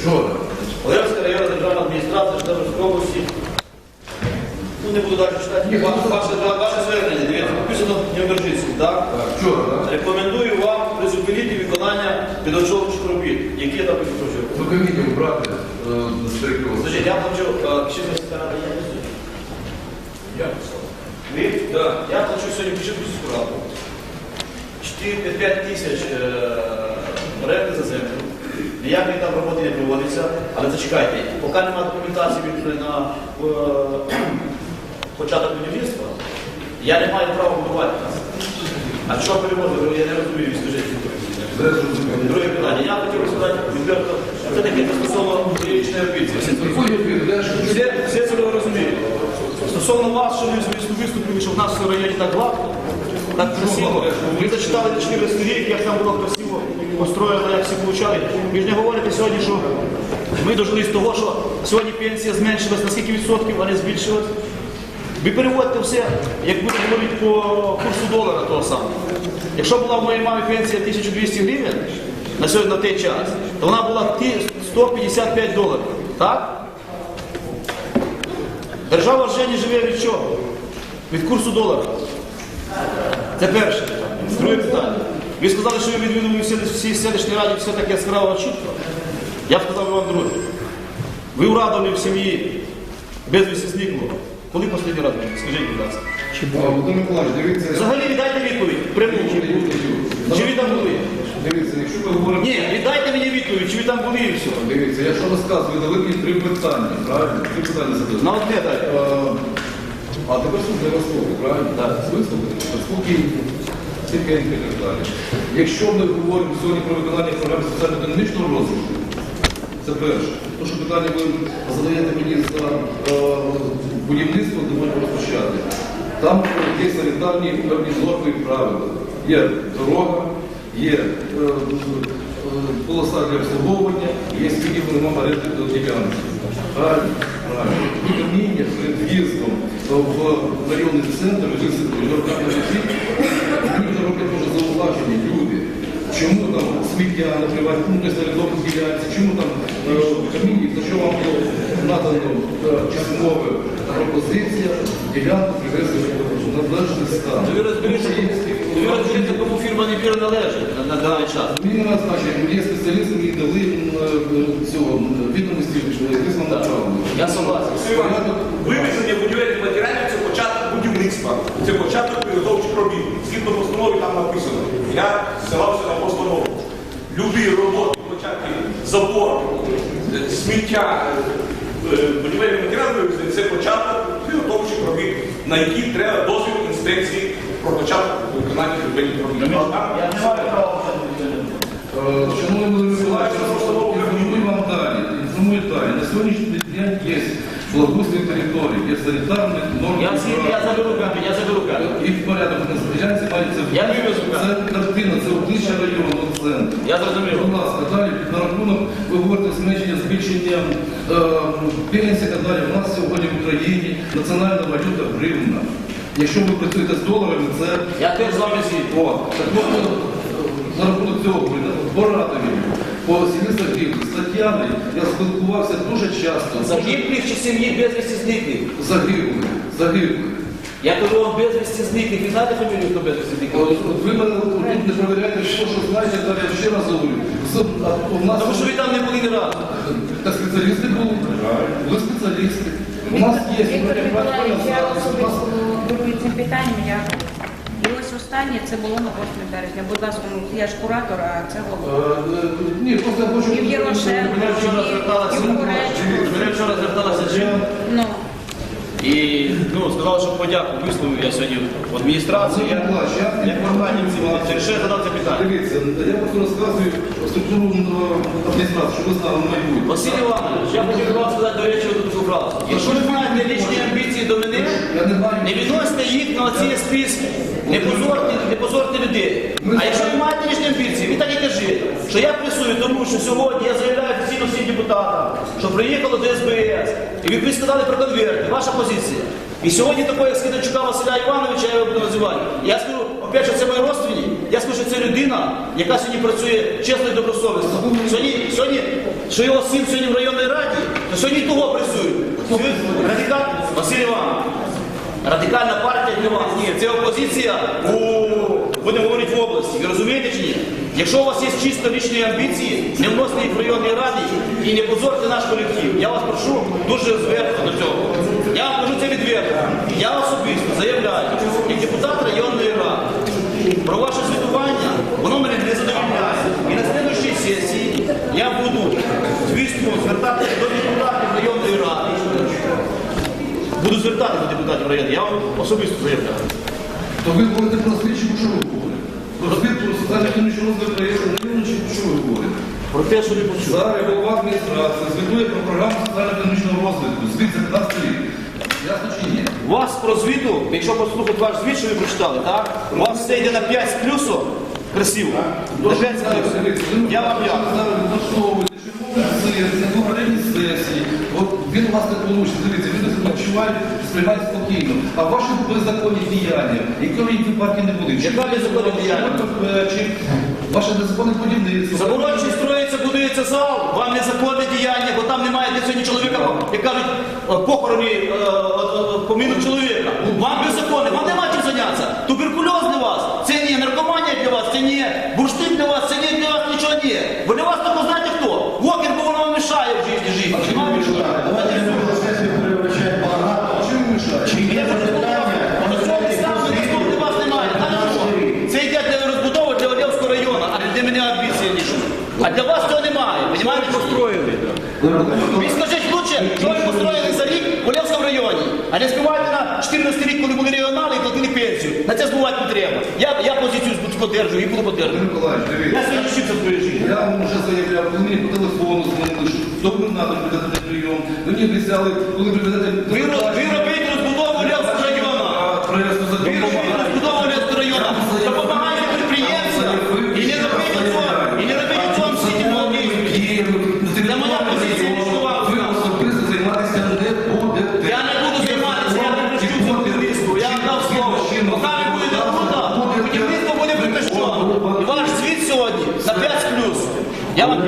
Вчора. Олевська районна державна адміністрація Житомирської області. Ну, не буду далі читати. Ва- Ваше, ваше звернення, дивіться, написано Німбержицький, так? Так, вчора, так? Рекомендую вам призупинити виконання підготовчих робіт. Які я там підготовчі? До комітету брати е, Старикова. Скажіть, я плачу, чи ви старати я не знаю. Я Ви? Так. Я плачу сьогодні початку справу. 4-5 тисяч е, оренди за землю. Ніякої там роботи не проводиться, але зачекайте, поки немає документації на початок будівництва, я не маю права будувати нас. А що переводили, я не розумію, скажіть. Друге питання. Я хотів розказати відверто, це таке стосовно де ж Все, все це ви розумієте. Стосовно вас, що ви виступ- виступили, що в нас в районі так гладко, так красиво. Ви зачитали 400 рік, як там було красиво построєно, як всі получали. Ви ж не говорите сьогодні, що ми дожили з того, що сьогодні пенсія зменшилась на скільки відсотків, а не збільшилась. Ви переводите все, як будете говорити по курсу долара того самого. Якщо була в моїй мамі пенсія 1200 гривень на сьогодні на той час, то вона була 155 доларів. Так? Держава вже не живе від чого? Від курсу долара. Це перше. Друге питання. Ви сказали, що ви відвідували всі, селищні раді, все таке яскраво чітко. Я сказав вам друге. Ви у Радові в сім'ї безвісті зникло. Коли останній раз? Скажіть, будь ласка. Дивіться. Взагалі віддайте відповідь. Пряму. Чи ви там були? Дивіться, якщо ми говоримо. Ні, віддайте мені відповідь, чи ви там були і все. Дивіться, я що розказую, дали мені три питання, правильно? Три питання задали. На одне дайте. Е, А тепер слухай висловлює, правильно? Так. Висловлює, спокійно, тихенько і так далі. Якщо ми говоримо сьогодні про виконання програми соціально-економічного розвитку, це перше. То, що питання ви задаєте мені за е, будівництво, доволі розпочати. Там є санітарні певні норми правила. Є дорога, є е, е, полоса для обслуговування, є скільки ми маємо оренди до ділянки. Правильно? Правильно. Каміння перед в районний центр, висадки, зауваження, люди. Чому там сміття на приватній, ну, тобто на відомих чому там е, каміння, за що вам було надано е, часткове пропозиція, ділянку привезти в належний стан. Ви розберіться, ви розберіться, кому фірма не вірно належить на, на даний час. Мені не раз значить, є спеціалісти, мені дали м, е, цього м, відомості, що якесь вам направлено. Я согласен. Порядок початок будівництва, це початок підготовчих робіт. Згідно постанови там написано. Я ссилався на постанову. Любі роботи, початки забор, е, сміття, е, будівельних матеріалів вивезення це початок підготовчих робіт, на які треба дозвіл інспекції про початок виконання будівельних робіт. Я не маю права. Е, Шановний Володимир Миколаївич, інформую вам далі. Інформую далі. На сьогоднішній день є благоустрій території, є санітарні норми. Я всі, я заберу камінь, я заберу камінь. І порядок на ділянці мається Я вивезу Це картина, це обличчя районного центру. Я зрозумів. Будь ласка, далі на рахунок, ви говорите зменшення, збільшення е, пенсій так далі. У нас сьогодні в Україні національна валюта гривна. Якщо ви працюєте з доларами, це Я теж з вами згідний. о, так можна на рахунок цього говорити. Боратові, по селі Сагрівці, з Тетяною я спілкувався дуже часто. Загиблих чи сім'ї безвісті зниклих? Загиблих, загиблих. Я кажу вам безвісті зниклих. Ви знаєте фамілію, хто безвісті зниклих? От, от ви мене тут не перевіряєте, що, що знаєте, далі я ще раз говорю. З- а У нас Тому що ви там не були ні разу. та спеціалісти були. Ви спеціалісти. У нас є Віктор Миколаївич, я практика, у нас особисто керую цим питанням. Я... Останнє це було на 8 березня. Будь ласка, ну, я ж куратор, а це голова. Е, е, Ні, просто я хочу... І в Єрошенко, Мене вчора зверталася. і в Горечку. Мене вчора зверталася жінка. Ну, І ну, сказала, що подяку висловив я сьогодні в адміністрацію. Я, як що я задав це питання. Дивіться, я просто розказую структуру адміністрації, щоб ви знали майбутнє. Василь Іванович, я хотів вам сказати до речі таку фразу. Якщо ви маєте лічні амбіції до мене, не відносите їх на ці списки. Не позорте, не позорте людей. А якщо ви маєте лічні амбіції, ви так і кажіть, що я пресую тому, що сьогодні я заявляю офіційно всім депутатам, що приїхало до СБС, і ви сказали про конверти, ваша позиція. І сьогодні такого, як Скидачука Василя Івановича, я його буду називати. Я скажу, опять же, це мої родственні, я скажу, що це людина, яка сьогодні працює чесно і добросовісно. Сьогодні, сьогодні, що його син сьогодні в районній раді, то сьогодні того працює. Сьогодні Радикал Василь Іванович. Радикальна партія для вас. Ні, це опозиція у будемо говорити в області. Ви розумієте чи ні? Якщо у вас є чисто лічні амбіції, не вносите їх в районній раді і не позорте наш колектив. Я вас прошу дуже зверху до цього. Я вам кажу це відверто. Я особисто заявляю, як депутат районної ради, про ваше звітування, воно мене не задовольняє. І на слідчій сесії я буду, звісно, звертатися до депутатів районної ради. Буду до депутатів району, я вам особисто заявляю. То ви говорите про слідчі, про що ви говорите? Про про соціально-економічну розвиток району, району, чи про що ви говорите? Про те, що ви почули. Зараз голова адміністрації звітує про програму соціально-економічного розвитку. Звіт за 15 рік. Ясно чи ні? У вас про звіту, якщо послухати ваш звіт, що ви прочитали, так? У вас все йде на 5 з плюсом, красиво. На 5 з плюсом. Я вам дякую. зараз влаштовуєте, що мовить на попередній сесії. От він у вас не получить. Дивіться, відпочиває, сприймає спокійно. А ваші беззаконні діяння, якої ви партії не буде. Яка беззаконні діяння? Чи ваше незаконне будівництво? Заборончий строїться, будується зал, вам незаконне діяння, бо там немає де сьогодні чоловіка, як кажуть, е, похороні е, е, е, поміну чоловіка. Вам беззаконне, вам нема чим зайнятися. Туберкульоз для вас, це не наркоманія для вас, це не бурштин для вас, це не для вас нічого не. Бо для вас амбіції. А для вас цього немає. Понимаєте, построїли. Ви скажіть лучше, що ви построїли за рік в Олєвському районі, а не співайте на 14 рік, коли були регіонали і платили пенсію. На це збувати не треба. Я, я позицію подержую і буду подержувати. Миколаївич, дивіться. Я сьогодні вчився в своїй житті. Я вам вже заявляв, коли мені по телефону дзвонили, що до губернатора прийдете на прийом. Мені обіцяли, коли приведете... Ви, ро- Ви робите যেমন